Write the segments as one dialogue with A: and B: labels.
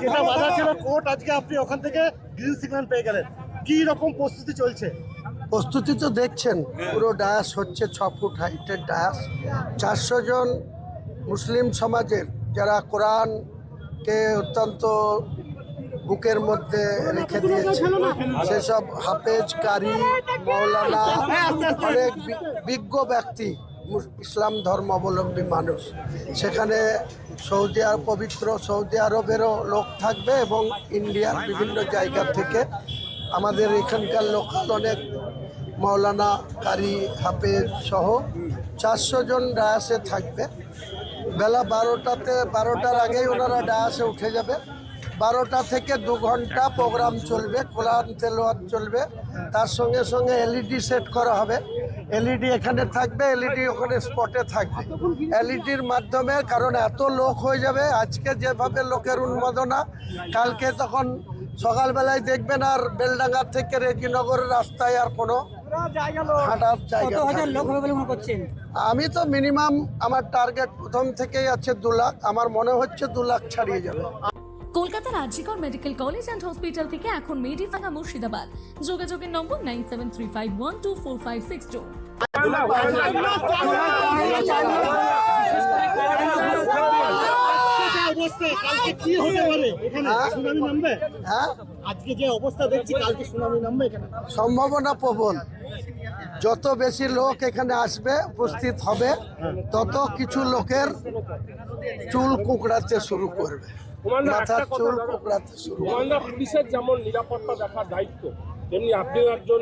A: যেটা বাধা ছিল, কোর্ট আজকে আপনি ওখান থেকে গ্রিন সিগন্যাল পেয়ে গেলেন। কি রকম প্রস্তুতি চলছে?
B: প্রস্তুতি তো দেখছেন, পুরো ডায়াস হচ্ছে ছ ফুট হাইটের ডায়াস। চারশো জন মুসলিম সমাজের যারা কোরআনকে অত্যন্ত বুকের মধ্যে রেখে দিয়েছে, সেসব হাফেজ কারি মৌলানা, অনেক বিজ্ঞ ব্যক্তি ইসলাম ধর্মাবলম্বী মানুষ। সেখানে সৌদি আরব পবিত্র সৌদি আরবেরও লোক থাকবে এবং ইন্ডিয়ার বিভিন্ন জায়গা থেকে আমাদের এখানকার লোকাল অনেক মৌলানা কারি হাফেজ সহ চারশো জন ডায়াসে থাকবে। বেলা বারোটাতে, বারোটার আগেই ওনারা ডায়াসে উঠে যাবে। বারোটা থেকে দু ঘণ্টা প্রোগ্রাম চলবে কোরআন তেলোয়ার চলবে। তার সঙ্গে সঙ্গে এলইডি সেট করা হবে। এলইডি এখানে থাকবে এলইডি ওখানে স্পটে থাকবে। এলইডির মাধ্যমে কারণ এত লোক হয়ে যাবে আজকে যেভাবে লোকের উন্মাদনা কালকে তখন সকালবেলায় দেখবেন আর বেলডাঙ্গা থেকে রেজিনগরের রাস্তায় আর কোনো হাঁটার জায়গা আমি তো মিনিমাম আমার টার্গেট প্রথম থেকেই আছে দু লাখ আমার মনে হচ্ছে দু লাখ ছাড়িয়ে যাবে।
C: কলকাতার RG Kar medical college and hospital থেকে এখন মেডিফাঙ্গা মুর্শিদাবাদ। যোগাযোগের number nine seven three five one two four five six two.
A: অবস্থা কালকে কি হতে পারে এখানে
B: হ্যাঁ?
A: সুনামি নামবে
B: হ্যাঁ
A: আজকে যে অবস্থা দেখছি কালকে সুনামি নামবে এখানে।
B: সম্ভাবনা প্রবল। যত বেশি লোক এখানে আসবে উপস্থিত হবে তত কিছু লোকের চুল কুকড়াতে শুরু করবে। মাথার চুল কুকড়াতে শুরু
D: পুলিশের যেমন নিরাপত্তা দেখার দায়িত্ব তেমনি আপনিও একজন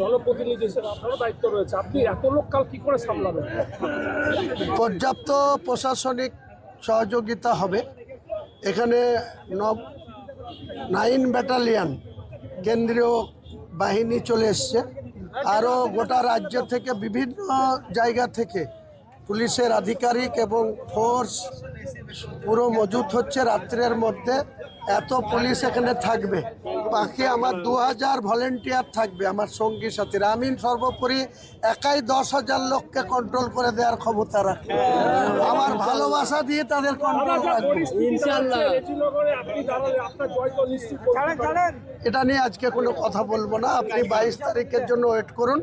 D: জনপ্রতিনিধি হিসেবে আপনারও দায়িত্ব রয়েছে। আপনি এত লোক কাল কি করে সামলাবেন?
B: পর্যাপ্ত প্রশাসনিক সহযোগিতা হবে। এখানে নব নাইন ব্যাটালিয়ান কেন্দ্রীয় বাহিনী চলে এসছে। আরও গোটা রাজ্য থেকে বিভিন্ন জায়গা থেকে পুলিশের আধিকারিক এবং ফোর্স পুরো মজুত হচ্ছে রাত্রের মধ্যে। এত পুলিশ এখানে থাকবে। বাকি আমার দু হাজার ভলেন্টিয়ার থাকবে আমার সঙ্গী সাথীরা। আমি সর্বোপরি একাই দশ হাজার লোককে কন্ট্রোল করে দেওয়ার ক্ষমতা রাখি। আমার ভালোবাসা দিয়ে তাদের কন্ট্রোল। এটা নিয়ে আজকে কোনো কথা বলব না। আপনি বাইশ তারিখের জন্য ওয়েট করুন।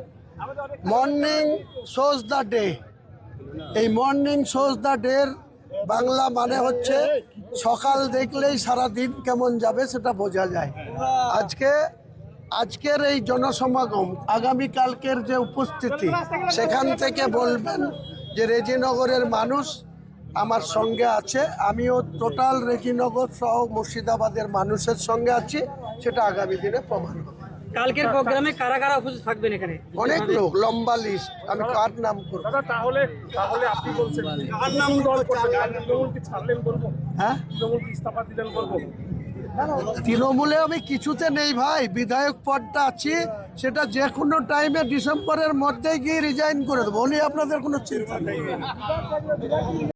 B: মর্নিং শোজ দ্য ডে এই মর্নিং শোজ দ্য ডের বাংলা মানে হচ্ছে সকাল দেখলেই সারা দিন কেমন যাবে সেটা বোঝা যায়। আজকে, আজকের এই জনসমাগম, আগামীকালকের যে উপস্থিতি, সেখান থেকে বলবেন যে রেজিনগরের মানুষ আমার সঙ্গে আছে। আমিও টোটাল রেজিনগর সহ মুর্শিদাবাদের মানুষের সঙ্গে আছি, সেটা আগামী দিনে প্রমাণ হবে।
E: কালকের প্রোগ্রামে কারা কারা উপস্থিত থাকবেন এখানে।
B: অনেক লোক লম্বা লিস্ট আমি কার নাম করব?
D: দাদা তাহলে তাহলে আপনি বলছেন কার নাম দল ছাড়লেন বলব?
B: হ্যাঁ?
D: তৃণমূল ইস্তফা দিলেন বলব?
B: তৃণমূলে আমি কিছুতে নেই ভাই বিধায়ক পদটা আছি সেটা যে কোনো টাইমে ডিসেম্বরের মধ্যেই গিয়ে রিজাইন করে দেবো। উনি আপনাদের কোনো চিন্তা নেই।